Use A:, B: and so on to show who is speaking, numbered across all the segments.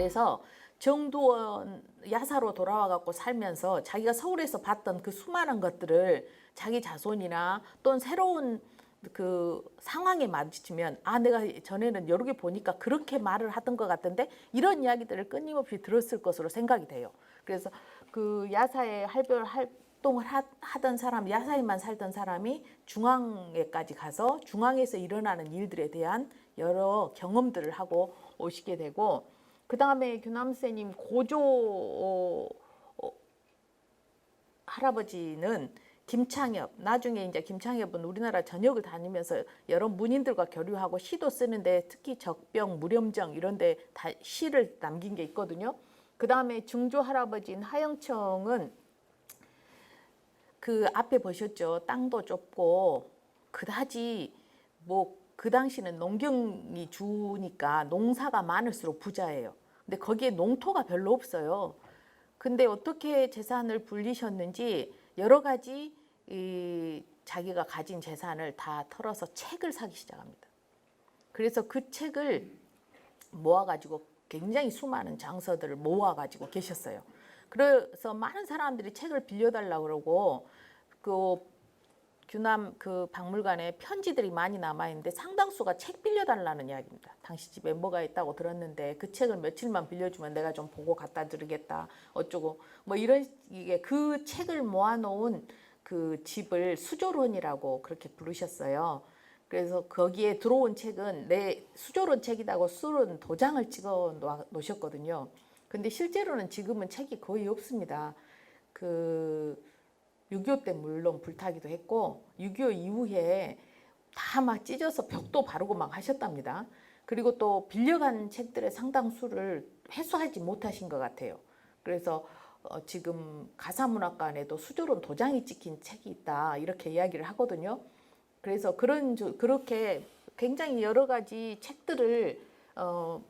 A: 그래서 정두원 야사로 돌아와 갖고 살면서 자기가 서울에서 봤던 그 수많은 것들을 자기 자손이나 또는 새로운 그 상황에 마주치면 아 내가 전에는 여러 개 보니까 그렇게 말을 하던 것 같은데 이런 이야기들을 끊임없이 들었을 것으로 생각이 돼요. 그래서 그 야사의 할별 활동을 하, 하던 사람 야사에만 살던 사람이 중앙에까지 가서 중앙에서 일어나는 일들에 대한 여러 경험들을 하고 오시게 되고 그 다음에 규남쌤님 고조 어, 어, 할아버지는 김창엽 나중에 이제 김창엽은 우리나라 전역을 다니면서 여러 문인들과 교류하고 시도 쓰는데 특히 적병 무렴정 이런데 다 시를 남긴 게 있거든요. 그 다음에 중조 할아버지인 하영청은 그 앞에 보셨죠 땅도 좁고 그다지 뭐 그 당시는 농경이 주니까 농사가 많을수록 부자예요. 근데 거기에 농토가 별로 없어요. 근데 어떻게 재산을 불리셨는지 여러 가지 이 자기가 가진 재산을 다 털어서 책을 사기 시작합니다. 그래서 그 책을 모아가지고 굉장히 수많은 장서들을 모아가지고 계셨어요. 그래서 많은 사람들이 책을 빌려달라고 그러고 그 규남 그 박물관에 편지들이 많이 남아 있는데 상당수가 책 빌려달라는 이야기입니다. 당시 집에 뭐가 있다고 들었는데 그 책을 며칠만 빌려주면 내가 좀 보고 갖다 드리겠다 어쩌고 뭐 이런 이게 그 책을 모아놓은 그 집을 수조론이라고 그렇게 부르셨어요. 그래서 거기에 들어온 책은 내 수조론 책이라고 술은 도장을 찍어 놓- 놓으셨거든요. 근데 실제로는 지금은 책이 거의 없습니다. 그 6.25 때 물론 불타기도 했고 6.25 이후에 다 막 찢어서 벽도 바르고 막 하셨답니다. 그리고 또 빌려간 책들의 상당수를 회수하지 못하신 것 같아요. 그래서 어, 지금 가사문학관에도 수조론 도장이 찍힌 책이 있다 이렇게 이야기를 하거든요. 그래서 그런 저- 그렇게 굉장히 여러 가지 책들을 어,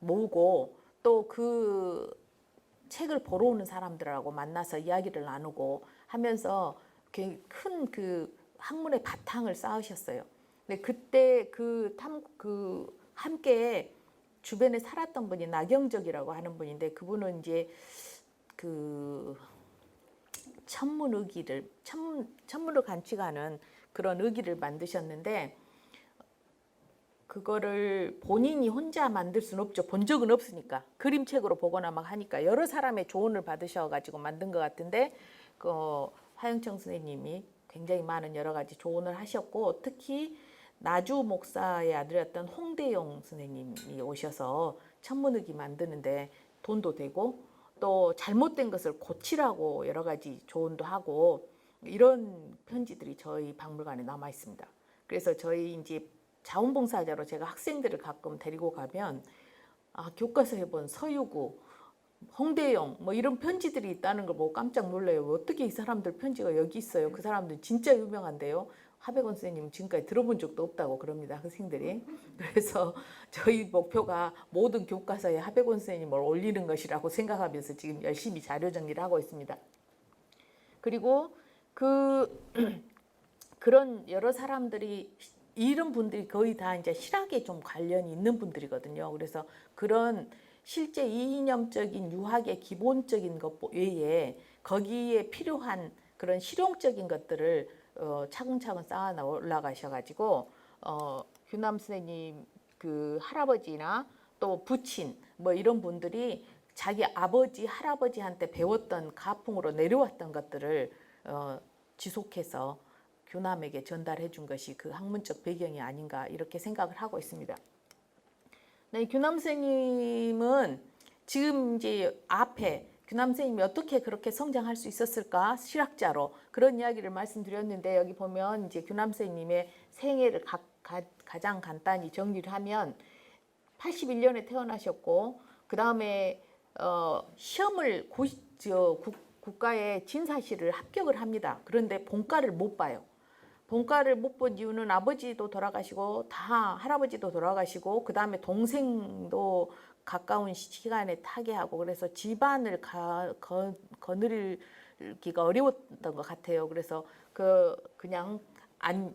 A: 모으고 또 그 책을 보러 오는 사람들하고 만나서 이야기를 나누고 하면서 큰 그 학문의 바탕을 쌓으셨어요. 근데 그때 그 탐 그 함께 주변에 살았던 분이 나경적이라고 하는 분인데 그분은 이제 그 천문 의기를 천, 천문을 간직하는 그런 의기를 만드셨는데 그거를 본인이 혼자 만들 수는 없죠. 본 적은 없으니까 그림책으로 보거나 막 하니까 여러 사람의 조언을 받으셔가지고 만든 것 같은데 그 화영청 선생님이 굉장히 많은 여러 가지 조언을 하셨고 특히 나주 목사의 아들이었던 홍대용 선생님이 오셔서 천문의기 만드는데 돈도 되고 또 잘못된 것을 고치라고 여러 가지 조언도 하고 이런 편지들이 저희 박물관에 남아 있습니다. 그래서 저희 이제 자원봉사자로 제가 학생들을 가끔 데리고 가면 아, 교과서에 본 서유구, 홍대영 뭐 이런 편지들이 있다는 걸 보고 깜짝 놀라요. 어떻게 이 사람들 편지가 여기 있어요? 그 사람들 진짜 유명한데요. 하백원 선생님 지금까지 들어본 적도 없다고 그럽니다. 학생들이. 그래서 저희 목표가 모든 교과서에 하백원 선생님을 올리는 것이라고 생각하면서 지금 열심히 자료 정리를 하고 있습니다. 그리고 그 그런 여러 사람들이 이런 분들이 거의 다 이제 실학에 좀 관련이 있는 분들이거든요. 그래서 그런 실제 이념적인 유학의 기본적인 것 외에 거기에 필요한 그런 실용적인 것들을 어, 차근차근 쌓아 올라가셔가지고 어, 규남 선생님 그 할아버지나 또 부친 뭐 이런 분들이 자기 아버지 할아버지한테 배웠던 가풍으로 내려왔던 것들을 어, 지속해서 규남에게 전달해 준 것이 그 학문적 배경이 아닌가 이렇게 생각을 하고 있습니다. 네, 규남 선생님은 지금 이제 앞에 규남 선생님이 어떻게 그렇게 성장할 수 있었을까 실학자로 그런 이야기를 말씀드렸는데 여기 보면 이제 규남 선생님의 생애를 가, 가, 가 장 간단히 정리를 하면 81년에 태어나셨고 그 다음에 어, 시험을 고, 저, 국, 국가의 진사시를 합격을 합니다. 그런데 본과를 못 봐요. 본과를 못 본 이유는 아버지도 돌아가시고 다 할아버지도 돌아가시고 그 다음에 동생도 가까운 시간에 타계하고 그래서 집안을 가, 거, 거느리기가 어려웠던 것 같아요. 그래서 그 그냥 안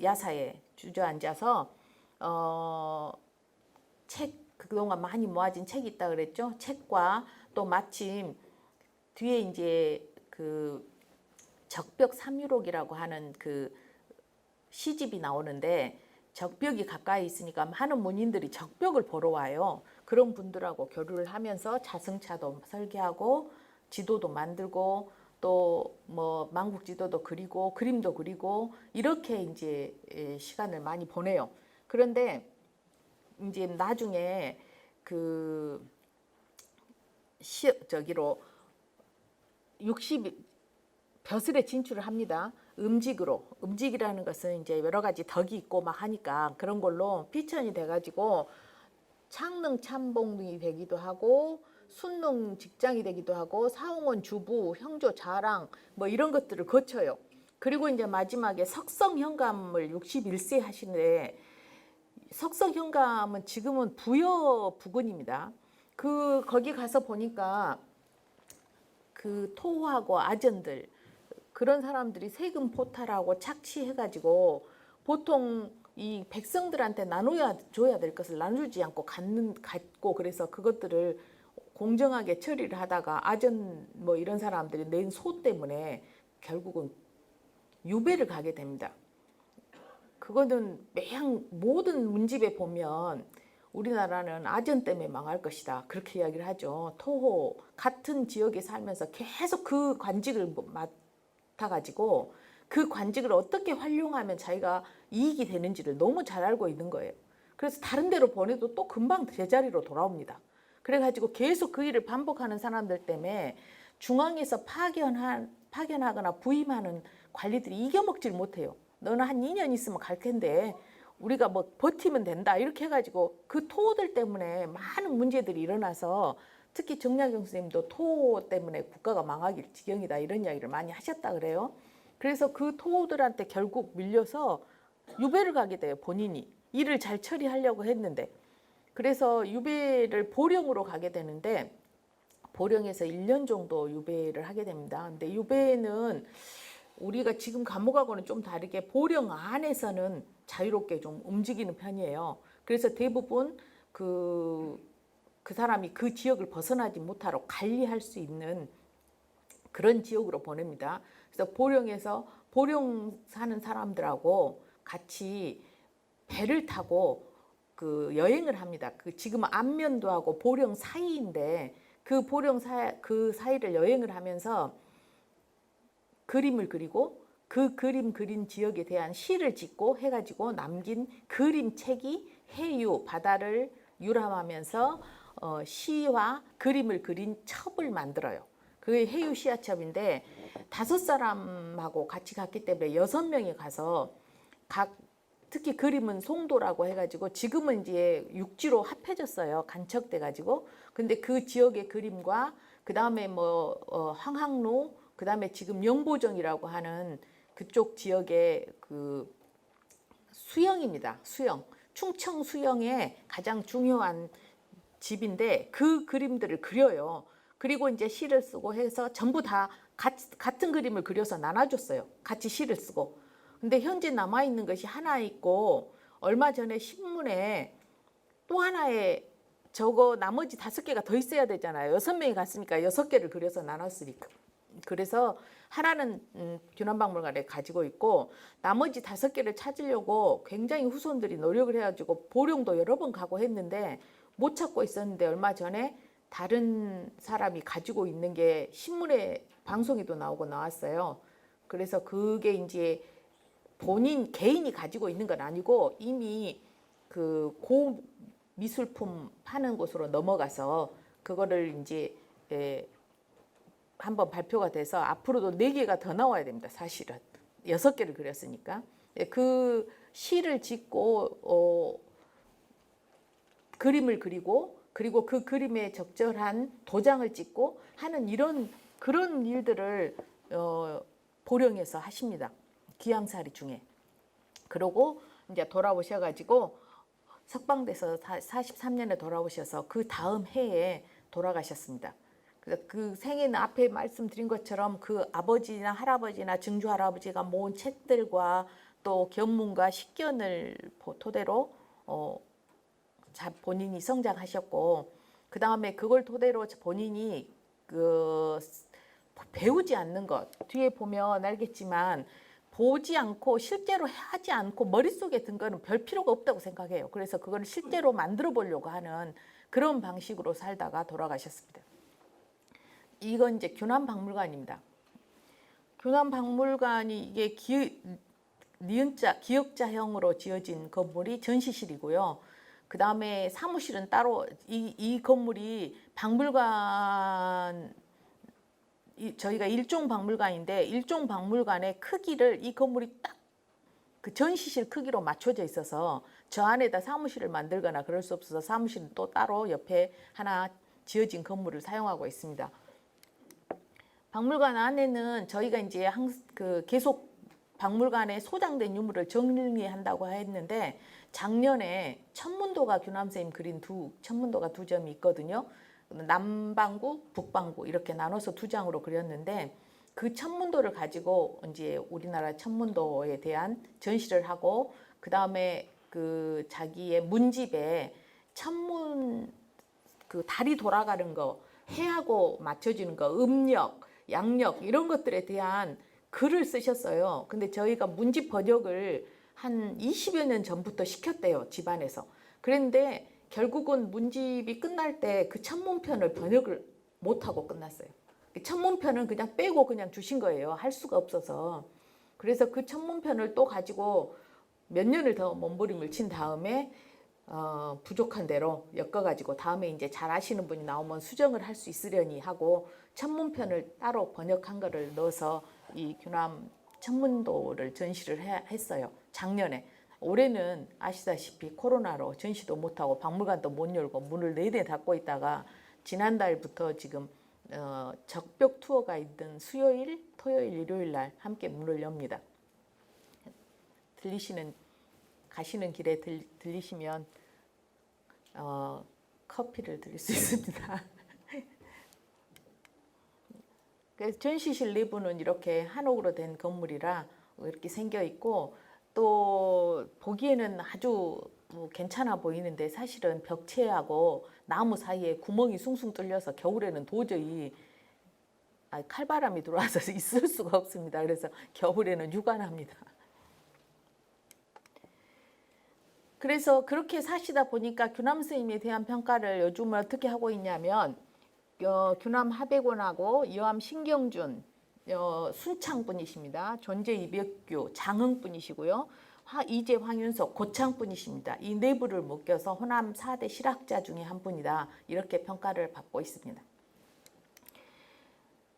A: 야사에 주저앉아서 어, 책 그동안 많이 모아진 책이 있다 그랬죠. 책과 또 마침 뒤에 이제 그 적벽 삼유록이라고 하는 그 시집이 나오는데 적벽이 가까이 있으니까 많은 문인들이 적벽을 보러 와요. 그런 분들하고 교류를 하면서 자승차도 설계하고 지도도 만들고 또 뭐 망국 지도도 그리고 그림도 그리고 이렇게 이제 예, 시간을 많이 보내요. 그런데 이제 나중에 그 시, 저기로 60 벼슬에 진출을 합니다. 음직으로 음직이라는 것은 이제 여러 가지 덕이 있고 막 하니까 그런 걸로 피천이 돼가지고 창릉 참봉이 되기도 하고 순릉 직장이 되기도 하고 사홍원 주부 형조 자랑 뭐 이런 것들을 거쳐요. 그리고 이제 마지막에 석성 현감을 61세 하시는데 석성 현감은 지금은 부여 부근입니다. 그 거기 가서 보니까 그 토호하고 아전들 그런 사람들이 세금 포탈하고 착취해가지고 보통 이 백성들한테 나눠야 줘야 될 것을 나누지 않고 갖는 갖고 그래서 그것들을 공정하게 처리를 하다가 아전 뭐 이런 사람들이 낸 소 때문에 결국은 유배를 가게 됩니다. 그거는 매양 모든 문집에 보면 우리나라는 아전 때문에 망할 것이다. 그렇게 이야기를 하죠. 토호 같은 지역에 살면서 계속 그 관직을 뭐 맡아가지고 그 관직을 어떻게 활용하면 자기가 이익이 되는지를 너무 잘 알고 있는 거예요. 그래서 다른 데로 보내도 또 금방 제자리로 돌아옵니다. 그래가지고 계속 그 일을 반복하는 사람들 때문에 중앙에서 파견한 파견하거나 부임하는 관리들이 이겨먹질 못해요. 너는 한 2년 있으면 갈 텐데 우리가 뭐 버티면 된다 이렇게 해가지고 그 토호들 때문에 많은 문제들이 일어나서 특히 정약용 선생님도 토호 때문에 국가가 망하길 지경이다 이런 이야기를 많이 하셨다 그래요. 그래서 그 토호들한테 결국 밀려서 유배를 가게 돼요 본인이 일을 잘 처리하려고 했는데 그래서 유배를 보령으로 가게 되는데 보령에서 1년 정도 유배를 하게 됩니다. 근데 유배는 우리가 지금 감옥하고는 좀 다르게 보령 안에서는 자유롭게 좀 움직이는 편이에요. 그래서 대부분 그, 그 사람이 그 지역을 벗어나지 못하러 관리할 수 있는 그런 지역으로 보냅니다. 그래서 보령에서 보령 사는 사람들하고 같이 배를 타고 그 여행을 합니다. 그 지금 안면도 하고 보령 사이인데 그 보령 사, 그 사이를 여행을 하면서 그림을 그리고 그 그림 그린 지역에 대한 시를 짓고 해가지고 남긴 그림책이 해유 바다를 유람하면서 어, 시와 그림을 그린 첩을 만들어요. 그게 해유 시야첩인데 다섯 사람하고 같이 갔기 때문에 여섯 명이 가서 각 특히 그림은 송도라고 해가지고 지금은 이제 육지로 합해졌어요. 간척돼 가지고. 근데 그 지역의 그림과 그 다음에 뭐 어, 황학로, 그 다음에 지금 영보정이라고 하는 그쪽 지역의 그 수영입니다. 수영. 충청 수영의 가장 중요한 집인데 그 그림들을 그려요. 그리고 이제 시를 쓰고 해서 전부 다 같이, 같은 그림을 그려서 나눠줬어요. 같이 시를 쓰고. 근데 현재 남아 있는 것이 하나 있고 얼마 전에 신문에 또 하나의 저거 나머지 다섯 개가 더 있어야 되잖아요. 여섯 명이 갔으니까 여섯 개를 그려서 나눴으니까. 그래서 하나는 음, 균환박물관에 가지고 있고 나머지 다섯 개를 찾으려고 굉장히 후손들이 노력을 해가지고 보령도 여러 번 가고 했는데 못 찾고 있었는데 얼마 전에 다른 사람이 가지고 있는 게 신문에 방송에도 나오고 나왔어요. 그래서 그게 이제 본인 개인이 가지고 있는 건 아니고 이미 그 고 미술품 파는 곳으로 넘어가서 그거를 이제 에, 한번 발표가 돼서 앞으로도 네 개가 더 나와야 됩니다. 사실은 여섯 개를 그렸으니까 예, 그 시를 짓고 어, 그림을 그리고 그리고 그 그림에 적절한 도장을 찍고 하는 이런 그런 일들을 어, 보령에서 하십니다. 귀양살이 중에. 그러고 이제 돌아오셔가지고 석방돼서 43년에 돌아오셔서 그 다음 해에 돌아가셨습니다. 그 생애는 앞에 말씀드린 것처럼 그 아버지나 할아버지나 증조 할아버지가 모은 책들과 또 견문과 식견을 토대로 어, 자, 본인이 성장하셨고 그 다음에 그걸 토대로 본인이 그 배우지 않는 것 뒤에 보면 알겠지만 보지 않고 실제로 하지 않고 머릿속에 든 거는 별 필요가 없다고 생각해요. 그래서 그걸 실제로 만들어 보려고 하는 그런 방식으로 살다가 돌아가셨습니다. 이건 이제 교남 박물관입니다. 교남 박물관이 이게 기, 니은자 기역자형으로 지어진 건물이 전시실이고요. 그 다음에 사무실은 따로 이, 이 건물이 박물관 이, 저희가 일종 박물관인데 일종 박물관의 크기를 이 건물이 딱 그 전시실 크기로 맞춰져 있어서 저 안에다 사무실을 만들거나 그럴 수 없어서 사무실은 또 따로 옆에 하나 지어진 건물을 사용하고 있습니다. 박물관 안에는 저희가 이제 항, 그 계속 박물관에 소장된 유물을 정리한다고 했는데 작년에 천문도가 규남쌤 그린 두 천문도가 두 점이 있거든요. 남방구, 북방구 이렇게 나눠서 두 장으로 그렸는데 그 천문도를 가지고 이제 우리나라 천문도에 대한 전시를 하고 그 다음에 그 자기의 문집에 천문 그 달이 돌아가는 거 해하고 맞춰지는 거 음력, 양력 이런 것들에 대한 글을 쓰셨어요. 근데 저희가 문집 번역을 한 20여 년 전부터 시켰대요, 집안에서. 그런데 결국은 문집이 끝날 때 그 천문편을 번역을 못하고 끝났어요. 그 천문편은 그냥 빼고 그냥 주신 거예요. 할 수가 없어서. 그래서 그 천문편을 또 가지고 몇 년을 더 몸부림을 친 다음에 어, 부족한 대로 엮어가지고 다음에 이제 잘 아시는 분이 나오면 수정을 할 수 있으려니 하고 천문편을 따로 번역한 거를 넣어서 이 규남 천문도를 전시를 해, 했어요. 작년에. 올해는 아시다시피 코로나로 전시도 못하고 박물관도 못 열고 문을 내내 닫고 있다가 지난달부터 지금 어, 적벽 투어가 있던 수요일, 토요일, 일요일 날 함께 문을 엽니다. 들리시는 가시는 길에 들, 들리시면 어, 커피를 드릴 수 있습니다. 그래서 전시실 내부는 이렇게 한옥으로 된 건물이라 이렇게 생겨 있고 또 보기에는 아주 뭐 괜찮아 보이는데 사실은 벽체하고 나무 사이에 구멍이 숭숭 뚫려서 겨울에는 도저히 아, 칼바람이 들어와서 있을 수가 없습니다. 그래서 겨울에는 유관합니다. 그래서 그렇게 사시다 보니까 규남 스님에 대한 평가를 요즘은 어떻게 하고 있냐면 어, 규남 하백원하고 이암 신경준 어, 순창 분이십니다. 존재 이백규 장흥 분이시고요. 화, 이재 황윤석 고창 분이십니다. 이 내부를 묶여서 호남 4대 실학자 중에 한 분이다. 이렇게 평가를 받고 있습니다.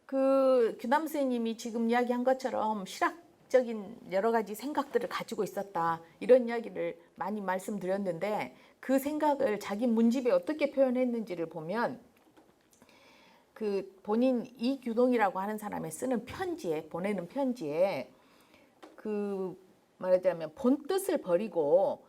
A: 그 규남 스님이 지금 이야기한 것처럼 실학적인 여러 가지 생각들을 가지고 있었다. 이런 이야기를 많이 말씀드렸는데 그 생각을 자기 문집에 어떻게 표현했는지를 보면 그 본인 이규동이라고 하는 사람이 쓰는 편지에 보내는 편지에 그 말하자면 본 뜻을 버리고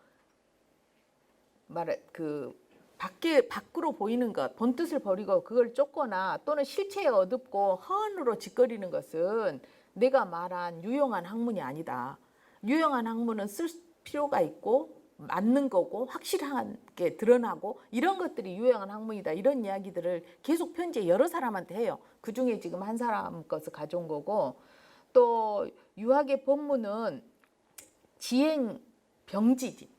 A: 말해 그 밖에 밖으로 보이는 것, 본 뜻을 버리고 그걸 쫓거나 또는 실체에 어둡고 허언으로 짓거리는 것은 내가 말한 유용한 학문이 아니다. 유용한 학문은 쓸 필요가 있고 맞는 거고 확실하게 드러나고 이런 것들이 유용한 학문이다 이런 이야기들을 계속 편지에 여러 사람한테 해요. 그 중에 지금 한 사람 것을 가져온 거고 또 유학의 본문은 지행 병지지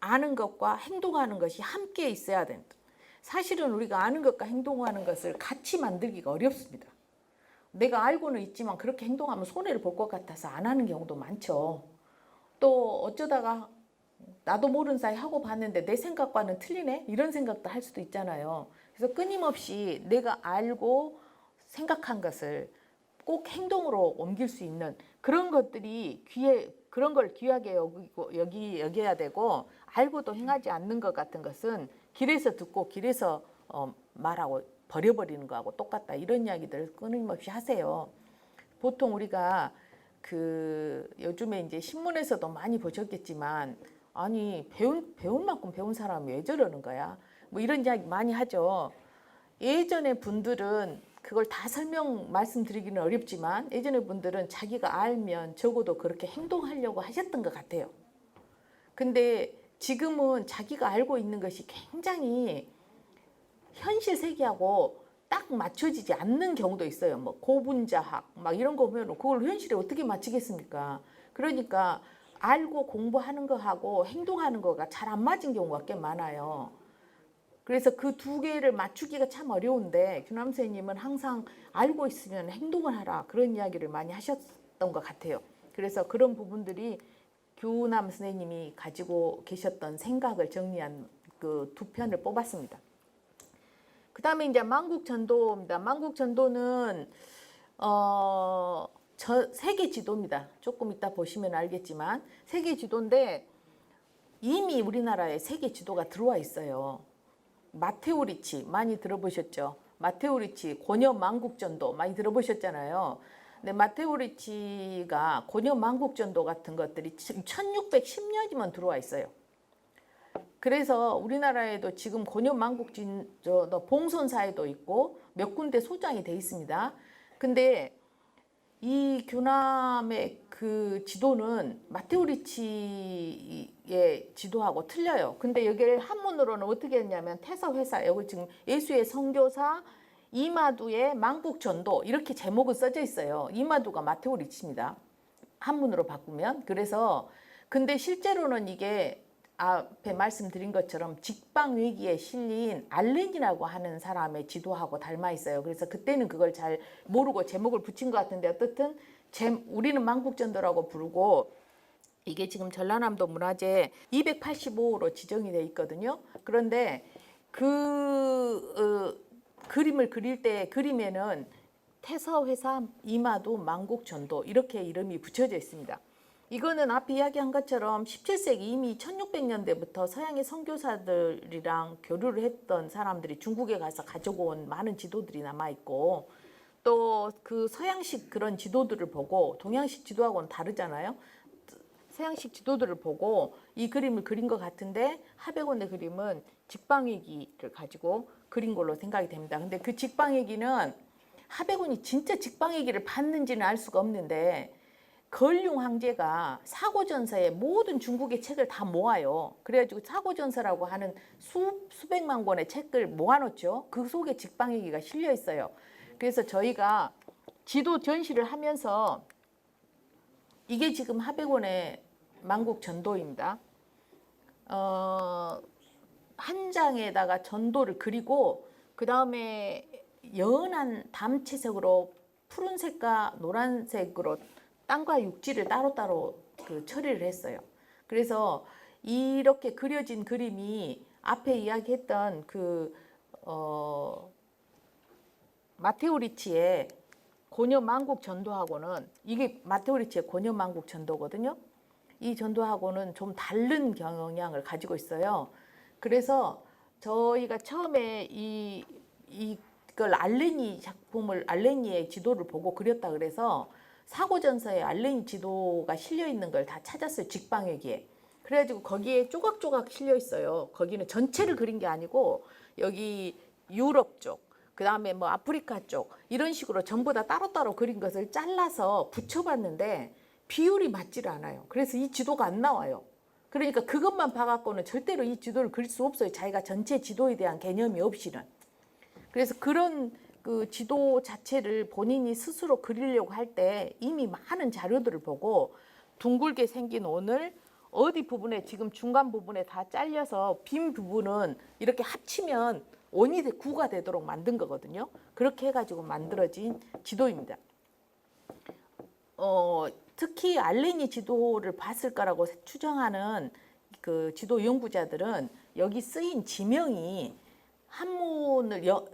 A: 아는 것과 행동하는 것이 함께 있어야 된다. 사실은 우리가 아는 것과 행동하는 것을 같이 만들기가 어렵습니다. 내가 알고는 있지만 그렇게 행동하면 손해를 볼 것 같아서 안 하는 경우도 많죠. 또 어쩌다가 나도 모르는 사이 하고 봤는데 내 생각과는 틀리네? 이런 생각도 할 수도 있잖아요. 그래서 끊임없이 내가 알고 생각한 것을 꼭 행동으로 옮길 수 있는 그런 것들이 귀에 그런 걸 귀하게 여기고 여기 여겨야 되고 알고도 행하지 않는 것 같은 것은 길에서 듣고 길에서 어, 말하고 버려버리는 거하고 똑같다 이런 이야기들을 끊임없이 하세요. 보통 우리가 그 요즘에 이제 신문에서도 많이 보셨겠지만 아니 배운 배운 만큼 배운 사람이 왜 저러는 거야? 뭐 이런 이야기 많이 하죠. 예전에 분들은 그걸 다 설명 말씀드리기는 어렵지만 예전에 분들은 자기가 알면 적어도 그렇게 행동하려고 하셨던 것 같아요. 근데 지금은 자기가 알고 있는 것이 굉장히 현실 세계하고 딱 맞춰지지 않는 경우도 있어요. 뭐 고분자학 막 이런 거 보면 그걸 현실에 어떻게 맞추겠습니까? 그러니까 알고 공부하는 거하고 행동하는 거가 잘 안 맞은 경우가 꽤 많아요. 그래서 그 두 개를 맞추기가 참 어려운데 규남 선생님은 항상 알고 있으면 행동을 하라 그런 이야기를 많이 하셨던 것 같아요. 그래서 그런 부분들이 규남 선생님이 가지고 계셨던 생각을 정리한 그 두 편을 뽑았습니다. 그 다음에 이제 만국전도입니다. 만국전도는 어, 저 세계 지도입니다. 조금 이따 보시면 알겠지만 세계 지도인데 이미 우리나라에 세계 지도가 들어와 있어요. 마테오 리치 많이 들어보셨죠? 마테오 리치 고녀 만국전도 많이 들어보셨잖아요. 근데 마테오 리치가 고녀 만국전도 같은 것들이 1610년이면 들어와 있어요. 그래서 우리나라에도 지금 고녀 만국진 저 봉선사에도 있고 몇 군데 소장이 돼 있습니다. 근데 이 교남의 그 지도는 마테오 리치의 지도하고 틀려요. 근데 여기를 한문으로는 어떻게 했냐면 태서 회사 여기 지금 예수의 선교사 이마두의 만국전도 이렇게 제목은 써져 있어요. 이마두가 마테오 리치입니다. 한문으로 바꾸면 그래서 근데 실제로는 이게 앞에 말씀드린 것처럼 직방 위기에 실린 알렌이라고 하는 사람의 지도하고 닮아 있어요. 그래서 그때는 그걸 잘 모르고 제목을 붙인 것 같은데 어떻든 제, 우리는 만국전도라고 부르고 이게 지금 전라남도 문화재 285호로 지정이 돼 있거든요. 그런데 그 어, 그림을 그릴 때 그림에는 태서 회사 이마도 만국전도 이렇게 이름이 붙여져 있습니다. 이거는 앞에 이야기한 것처럼 17세기 이미 1600년대부터 서양의 선교사들이랑 교류를 했던 사람들이 중국에 가서 가지고 온 많은 지도들이 남아 있고 또 그 서양식 그런 지도들을 보고 동양식 지도하고는 다르잖아요. 서양식 지도들을 보고 이 그림을 그린 것 같은데 하백원의 그림은 직방위기를 가지고 그린 걸로 생각이 됩니다. 근데 그 직방위기는 하백원이 진짜 직방위기를 봤는지는 알 수가 없는데 걸륭 황제가 사고전서에 모든 중국의 책을 다 모아요. 그래가지고 사고전서라고 하는 수, 수백만 권의 책을 모아놓죠. 그 속에 직방위기가 실려 있어요. 그래서 저희가 지도 전시를 하면서 이게 지금 하백원의 만국 전도입니다. 어, 한 장에다가 전도를 그리고 그 다음에 연한 담채색으로 푸른색과 노란색으로 땅과 육지를 따로따로 그 처리를 했어요. 그래서 이렇게 그려진 그림이 앞에 이야기했던 그 어, 마테오 리치의 고녀 만국 전도하고는 이게 마테오 리치의 고녀 만국 전도거든요. 이 전도하고는 좀 다른 경향을 가지고 있어요. 그래서 저희가 처음에 이 이걸 알레니 작품을 알레니의 지도를 보고 그렸다 그래서 사고전서에 알레니 지도가 실려 있는 걸 다 찾았어요. 직방외기에. 그래가지고 거기에 조각조각 실려 있어요. 거기는 전체를 그린 게 아니고 여기 유럽 쪽, 그 다음에 뭐 아프리카 쪽 이런 식으로 전부 다 따로따로 그린 것을 잘라서 붙여봤는데 비율이 맞지를 않아요. 그래서 이 지도가 안 나와요. 그러니까 그것만 봐갖고는 절대로 이 지도를 그릴 수 없어요. 자기가 전체 지도에 대한 개념이 없이는. 그래서 그런 그 지도 자체를 본인이 스스로 그리려고 할 때 이미 많은 자료들을 보고 둥글게 생긴 원을 어디 부분에 지금 중간 부분에 다 잘려서 빈 부분은 이렇게 합치면 원이 돼- 구가 되도록 만든 거거든요. 그렇게 해가지고 만들어진 지도입니다. 어, 특히 알레니 지도를 봤을 거라고 추정하는 그 지도 연구자들은 여기 쓰인 지명이 한문을 여,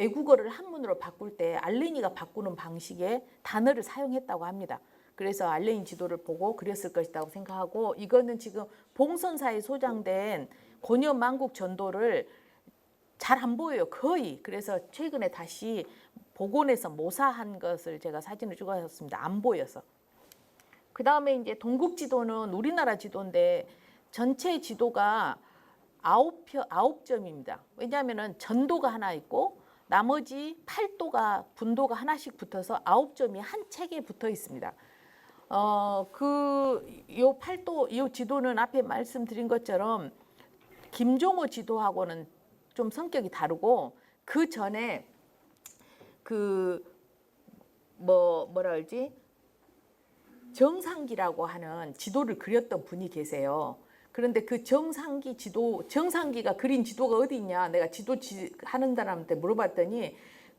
A: 외국어를 한문으로 바꿀 때 알레니가 바꾸는 방식의 단어를 사용했다고 합니다. 그래서 알레니 지도를 보고 그렸을 것이라고 생각하고 이거는 지금 봉선사에 소장된 고려 만국 전도를 잘 안 보여요. 거의. 그래서 최근에 다시 복원해서 모사한 것을 제가 사진을 찍어봤습니다. 안 보여서. 그 다음에 이제 동국 지도는 우리나라 지도인데 전체 지도가 아홉 표 아홉 점입니다. 왜냐하면은 전도가 하나 있고 나머지 팔도가 분도가 하나씩 붙어서 아홉 점이 한 책에 붙어 있습니다. 어, 그, 요 팔도, 요 지도는 앞에 말씀드린 것처럼 김종호 지도하고는 좀 성격이 다르고 그 전에 그, 뭐, 뭐라 그러지? 정상기라고 하는 지도를 그렸던 분이 계세요. 그런데 그 정상기 지도, 정상기가 그린 지도가 어디 있냐? 내가 지도 지, 하는 사람한테 물어봤더니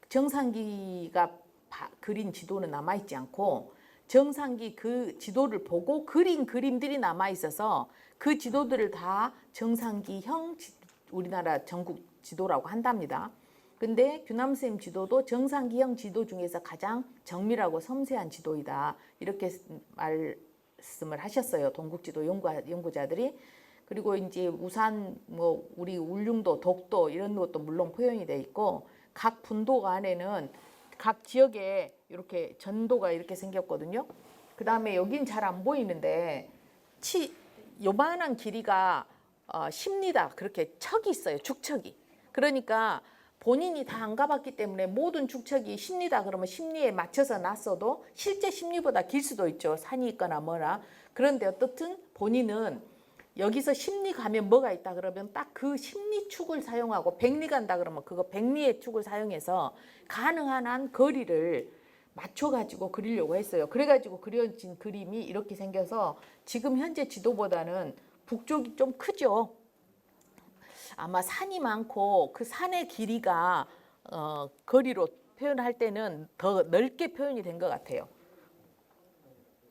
A: 정상기가 바- 그린 지도는 남아 있지 않고 정상기 그 지도를 보고 그린 그림들이 남아 있어서 그 지도들을 다 정상기형 지- 우리나라 전국 지도라고 한답니다. 근데 규남 쌤 지도도 정상기형 지도 중에서 가장 정밀하고 섬세한 지도이다. 이렇게 말 씀을 하셨어요. 동국지도 연구 연구 자들이. 그리고 이제 우산 뭐 우리 울릉도, 독도 이런 것도 물론 포용이 돼 있고 각 분도 안에는 각 지역에 이렇게 전도가 이렇게 생겼거든요. 그 다음에 여긴 잘 안 보이는데 치 요만한 길이가 어, 10리다 그렇게 척이 있어요. 축척이. 그러니까 본인이 다 안 가봤기 때문에 모든 축척이 10리다 그러면 10리에 맞춰서 놨어도 실제 10리보다 길 수도 있죠. 산이 있거나 뭐나. 그런데 어떻든 본인은 여기서 10리 가면 뭐가 있다 그러면 딱그 10리 축을 사용하고 100리 간다 그러면 그거 100리의 축을 사용해서 가능한 한 거리를 맞춰가지고 그리려고 했어요. 그래가지고 그려진 그림이 이렇게 생겨서 지금 현재 지도보다는 북쪽이 좀 크죠. 아마 산이 많고 그 산의 길이가 어, 거리로 표현할 때는 더 넓게 표현이 된 것 같아요.